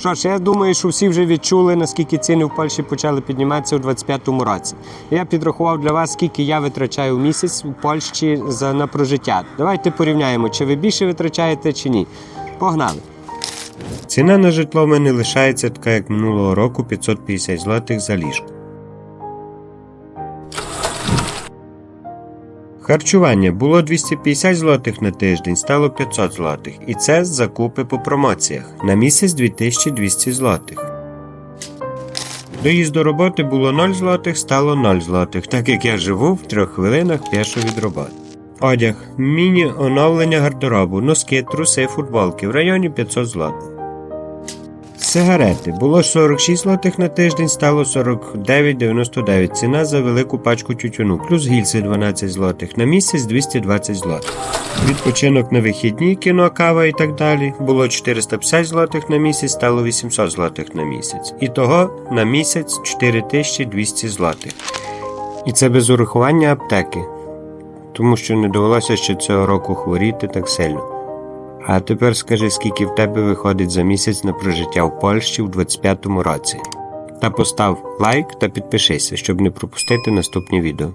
Що ж, я думаю, що всі вже відчули, наскільки ціни в Польщі почали підніматися у 25-му році. Я підрахував для вас, скільки я витрачаю в місяць у Польщі за на прожиття. Давайте порівняємо, чи ви більше витрачаєте, чи ні. Погнали! Ціна на житло в мене лишається така, як минулого року 550 злотих за ліжко. Харчування було 250 злотих на тиждень, стало 500 злотих. І це з закупи по промоціях. На місяць 2200 злотих. Доїзд до роботи було 0 злотих, стало 0 злотих, так як я живу в трьох хвилинах п'єшу від роботи. Одяг, міні оновлення гардеробу, носки, труси, футболки в районі 500 злотих. Сигарети було 46 злотих на тиждень, стало 49,99 ціна за велику пачку тютюну, плюс гільзи 12 злотих, на місяць 220 злотих. Відпочинок на вихідні, кіно, кава і так далі було 450 злотих на місяць, стало 800 злотих на місяць. І того на місяць 4200 злотих. І це без урахування аптеки, тому що не довелося ще цього року хворіти так сильно. А тепер скажи, скільки в тебе виходить за місяць на прожиття в Польщі у 25-му році. Та постав лайк та підпишися, щоб не пропустити наступні відео.